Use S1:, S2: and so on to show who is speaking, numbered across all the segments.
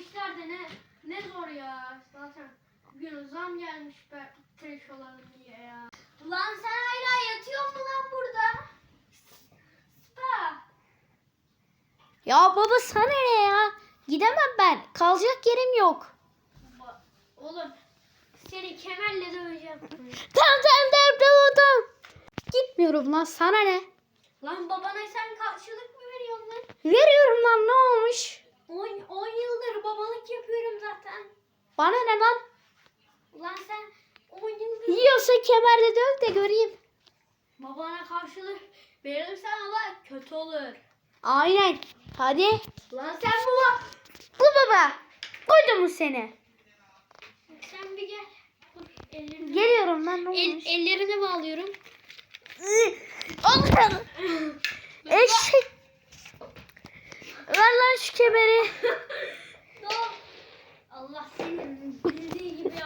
S1: işler de ne ne zor ya. Zaten bugün zam gelmiş be tıraş olalım diye ya. Ulan sen hala yatıyor mu lan burada? Spa.
S2: Ya baba sana ne ya? Gidemem ben. Kalacak yerim yok.
S1: Ba- Oğlum seni kemerle döveceğim.
S2: Tamam tamam tamam tamam tamam. Gitmiyorum lan sana ne?
S1: lan babana sen karşılık mı veriyorsun lan?
S2: Veriyorum lan ne olmuş?
S1: Zaten.
S2: Bana ne lan?
S1: Ulan sen 10 yıldır
S2: Yiyorsa kemerle döv de göreyim.
S1: babana karşılık verirsen ama kötü olur.
S2: Aynen. Hadi.
S1: Lan sen baba.
S2: Bu baba. Koydum mu seni?
S1: Sen bir gel. Ellerini,
S2: Geliyorum lan ne
S1: El, ellerini bağlıyorum.
S2: Allah'ım.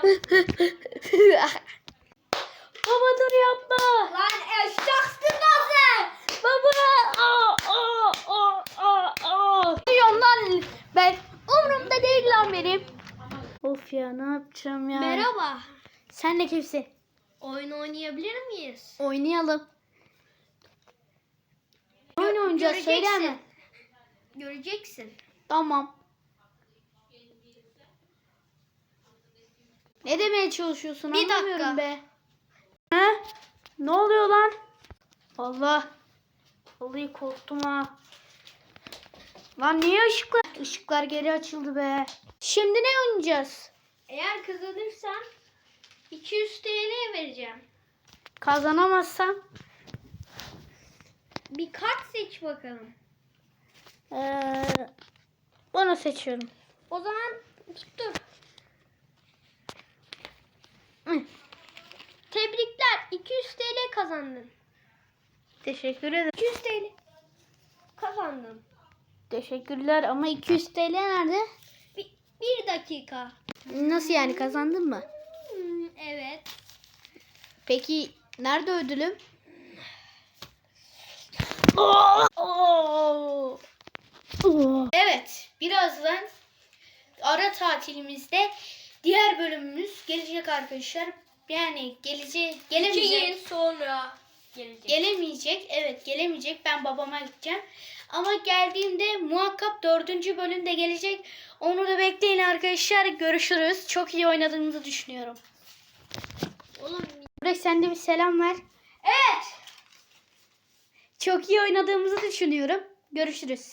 S2: Baba dur yapma.
S1: Lan eşyaksın sen.
S2: Baba. Aa, aa, aa, aa, aa. Lan ben. Umurumda değil lan benim. Of ya ne yapacağım ya.
S1: Merhaba.
S2: Sen de kimsin?
S1: Oyun oynayabilir miyiz?
S2: Oynayalım. Oyun oynayacağız söyler mi?
S1: Göreceksin.
S2: Tamam. Ne demeye çalışıyorsun
S1: Bir
S2: anlamıyorum
S1: dakika.
S2: be. He? Ne oluyor lan? Allah. Vallahi korktum ha. Lan niye ışıklar? Işıklar geri açıldı be. Şimdi ne oynayacağız?
S1: Eğer kazanırsan 200 TL vereceğim.
S2: Kazanamazsam
S1: Bir kart seç bakalım.
S2: ee, bunu seçiyorum.
S1: O zaman tuttur. TL kazandın.
S2: Teşekkür ederim.
S1: 200 TL kazandın.
S2: Teşekkürler ama 200 TL nerede?
S1: Bir, bir dakika.
S2: Nasıl yani kazandın mı?
S1: Hmm, evet.
S2: Peki nerede ödülüm? Evet, birazdan ara tatilimizde diğer bölümümüz gelecek arkadaşlar. Yani gelecek,
S1: İki
S2: gelemeyecek.
S1: yıl sonra gelecek.
S2: Gelemeyecek, evet gelemeyecek. Ben babama gideceğim. Ama geldiğinde muhakkak dördüncü bölümde gelecek. Onu da bekleyin arkadaşlar. Görüşürüz. Çok iyi oynadığınızı düşünüyorum.
S1: Oğlum
S2: Burak sen de bir selam ver.
S1: Evet.
S2: Çok iyi oynadığımızı düşünüyorum. Görüşürüz.